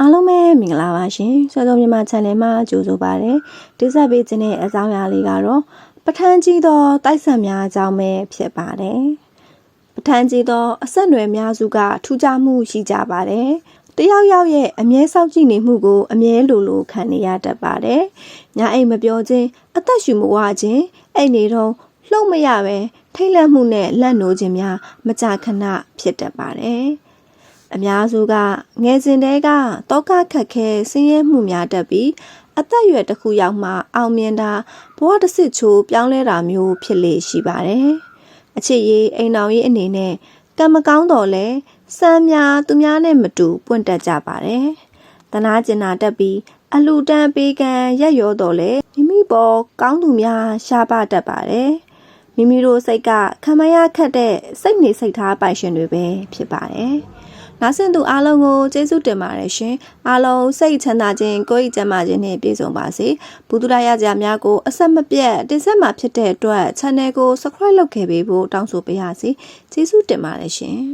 အားလုံးပဲမင်္ဂလာပါရှင်ဆွေဆုံးမြန်မာ channel မှာကြိုဆိုပါရစေတိဆက်ပေးခြင်းတဲ့အကြောင်းအရာလေးကတော့ပထန်းကြီးသောတိုက်ဆက်များအကြောင်းပဲဖြစ်ပါတယ်ပထန်းကြီးသောအဆက်အနွယ်များစုကထူးခြားမှုရှိကြပါတယ်တယောက်ယောက်ရဲ့အမြဲစောင့်ကြည့်နေမှုကိုအမြဲလိုလိုခံနေရတတ်ပါတယ်။ညာအိမ်မပြောခြင်းအသက်ရှူမဝခြင်းအဲ့နေတော့လှုပ်မရပဲထိတ်လန့်မှုနဲ့လက်နိုးခြင်းများမကြာခဏဖြစ်တတ်ပါတယ်။ အများစုကငယ်စဉ်တည်းကတောကခက်ခဲဆင်းရဲမှုများတက်ပြီးအသက်အရွယ်တစ်ခုရောက်မှအောင်မြင်တာဘဝတစ်စစ်ချိုးပြောင်းလဲတာမျိုးဖြစ်လေရှိပါတယ်။အချစ်ရေးအိမ်တော်ရေးအနေနဲ့ကံမကောင်းတော့လဲစမ်းများသူများနဲ့မတူပွင့်တက်ကြပါတယ်။တနာကျင်နာတက်ပြီးအလူတန်းပေးကံရက်ရောတော့လဲမိမိပေါ်ကောင်းသူများရှားပတတ်ပါတယ်။မိမိတို့စိတ်ကခံမရခက်တဲ့စိတ်နေစိတ်ထားပိုင်ရှင်တွေပဲဖြစ်ပါတယ်။ နောက်ဆင့်သူအားလုံးကိုကျေးဇူးတင်ပါတယ်ရှင်။အားလုံးစိတ်ချမ်းသာခြင်းကိုယ်ဤကျန်းမာခြင်းနဲ့ပြည့်စုံပါစေ။ဘုဒ္ဓရာကြများကိုအဆက်မပြတ်တင်ဆက်မှာဖြစ်တဲ့အတွက် channel ကို subscribe လုပ်ခဲ့ပေးဖို့တောင်းဆိုပေးရစီ။ကျေးဇူးတင်ပါတယ်ရှင်။